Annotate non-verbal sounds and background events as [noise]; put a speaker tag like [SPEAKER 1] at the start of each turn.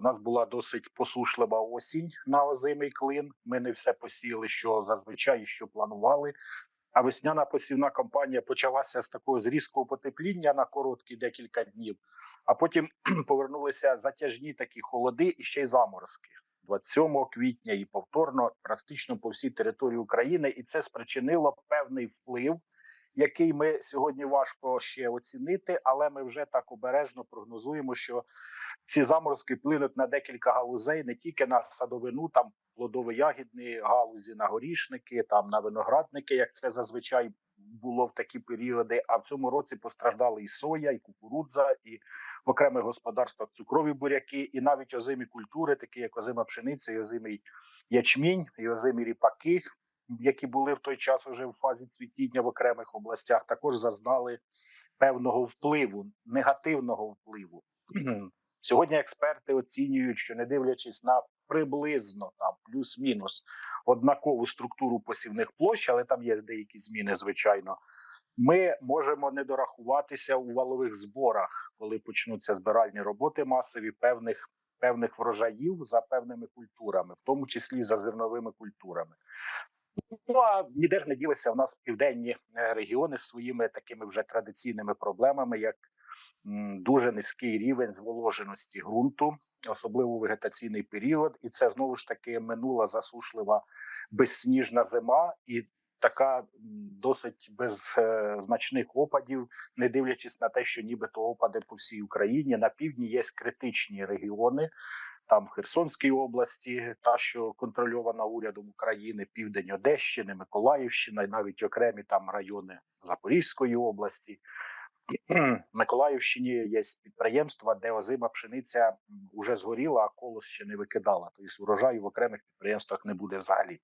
[SPEAKER 1] У нас була досить посушлива осінь на озимий клин. Ми не все посіяли, що зазвичай що планували. А весняна посівна кампанія почалася з такого зрізкого потепління на короткі декілька днів, а потім [clears throat] повернулися затяжні такі холоди і ще й заморозки. 27 квітня і повторно практично по всій території України, і це спричинило певний вплив, який ми сьогодні важко ще оцінити, але ми вже так обережно прогнозуємо, що ці заморозки вплинуть на декілька галузей, не тільки на садовину, там плодово-ягідні галузі, на горішники, там на виноградники, як це зазвичай було в такі періоди. А в цьому році постраждали і соя, і кукурудза, і в окремих господарствах цукрові буряки, і навіть озимі культури, такі як озима пшениця, і озимий ячмінь, і озимі ріпаки, які були в той час вже в фазі цвітіння в окремих областях, також зазнали певного впливу, негативного впливу. Сьогодні експерти оцінюють, що не дивлячись на приблизно там плюс-мінус однакову структуру посівних площ, але там є деякі зміни, звичайно. Ми можемо не дорахуватися у валових зборах, коли почнуться збиральні роботи масові певних певних врожаїв за певними культурами, в тому числі за зерновими культурами. Ну а ніде ж не ділися в нас південні е, регіони з своїми такими вже традиційними проблемами, як дуже низький рівень зволоженості ґрунту, особливо вегетаційний період, і це знову ж таки минула засушлива безсніжна зима і. Така досить без е, значних опадів, не дивлячись на те, що нібито опади по всій Україні на півдні є критичні регіони, там в Херсонській області, та що контрольована урядом України, південь Одещини, Миколаївщина, і навіть окремі там райони Запорізької області. Миколаївщині є підприємства, де озима пшениця вже згоріла, а колос ще не викидала. Тобто урожаю в окремих підприємствах не буде взагалі.